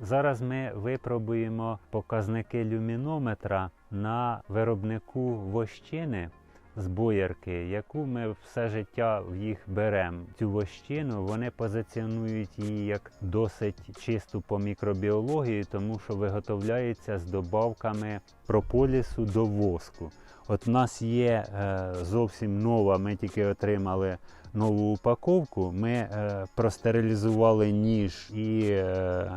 Зараз ми випробуємо показники люмінометра на виробнику вощини з боярки, яку ми все життя в їх беремо. Цю вощину вони позиціонують її як досить чисту по мікробіології, тому що виготовляється з добавками прополісу до воску. От у нас є е, зовсім нова, ми тільки отримали нову упаковку. Ми е, простерилізували ніж і е,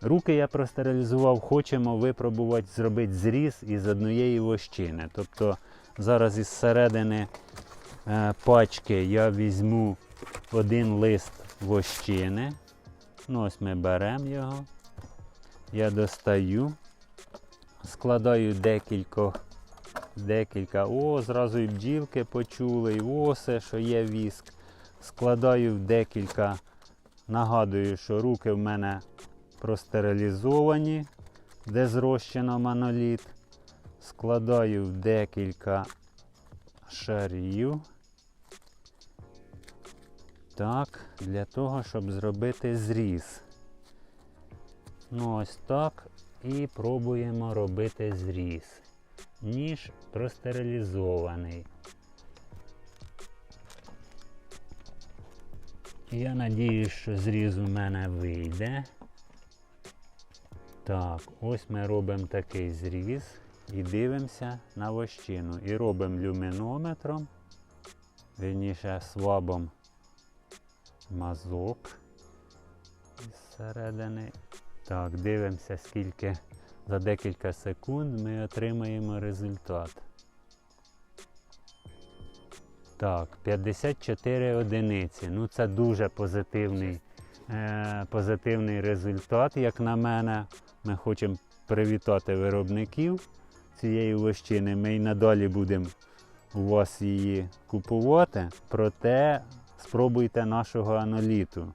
руки я простерилізував. Хочемо випробувати зробити зріз із однієї вощини. Тобто зараз із середини е, пачки я візьму один лист вощини. Ну, ось ми беремо його. Я достаю, складаю декілька, декілька. О, зразу і бджілки почули, і оси, що є віск. Складаю в декілька. Нагадую, що руки в мене простерилізовані, де зрощено моноліт. Складаю в декілька шарів. Так, для того, щоб зробити зріз. Ну, ось так. І пробуємо робити зріз. Ніж простерилізований. Я надіюсь, що зріз у мене вийде. Так, ось ми робимо такий зріз і дивимося на вощину. І робимо люмінометром, вірніше свабом мазок із середини. Так, дивимося, скільки за декілька секунд ми отримаємо результат. Так, 54 одиниці. Ну це дуже позитивний, позитивний результат, як на мене. Ми хочемо привітати виробників цієї вощини. Ми й надалі будемо у вас її купувати. Проте спробуйте нашого аноліту.